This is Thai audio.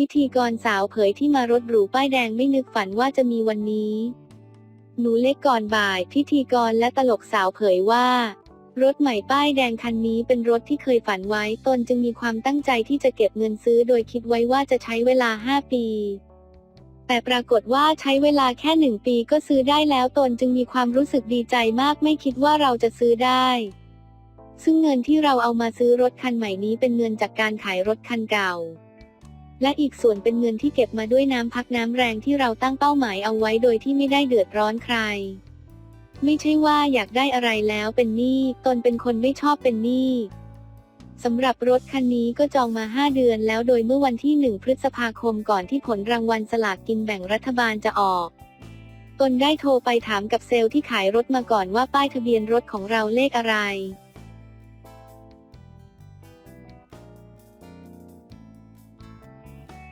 พิธีกรสาวเผยที่มารถหรูป้ายแดงไม่นึกฝันว่าจะมีวันนี้ หนูเล็กก่อนบ่าย พิธีกรและตลกสาวเผยว่า รถใหม่ป้ายแดงคันนี้เป็นรถที่เคยฝันไว้ ตนจึงมีความตั้งใจที่จะเก็บเงินซื้อโดยคิดไว้ว่าจะใช้เวลา 5 ปี แต่ปรากฏว่าใช้เวลาแค่หนึ่งปีก็ซื้อได้แล้วตนจึงมีความรู้สึกดีใจมากไม่คิดว่าเราจะซื้อได้ซึ่งเงินที่เราเอามาซื้อรถคันใหม่นี้เป็นเงินจากการขายรถคันเก่า และอีกส่วนเป็นเงินที่เก็บมาด้วยน้ำพักน้ำแรงที่เราตั้งเป้าหมายเอาไว้โดยที่ไม่ได้เดือดร้อนใคร ไม่ใช่ว่าอยากได้อะไรแล้วเป็นหนี้ตนเป็นคนไม่ชอบเป็นหนี้สำหรับรถคันนี้ก็จองมา 5 เดือนแล้วโดยเมื่อวันที่ 1 พฤษภาคมก่อนที่ผลรางวัลสลากกินแบ่งรัฐบาลจะออก ตนได้โทรไปถามกับเซลล์ที่ขายรถมาก่อนว่าป้ายทะเบียนรถของเราเลขอะไร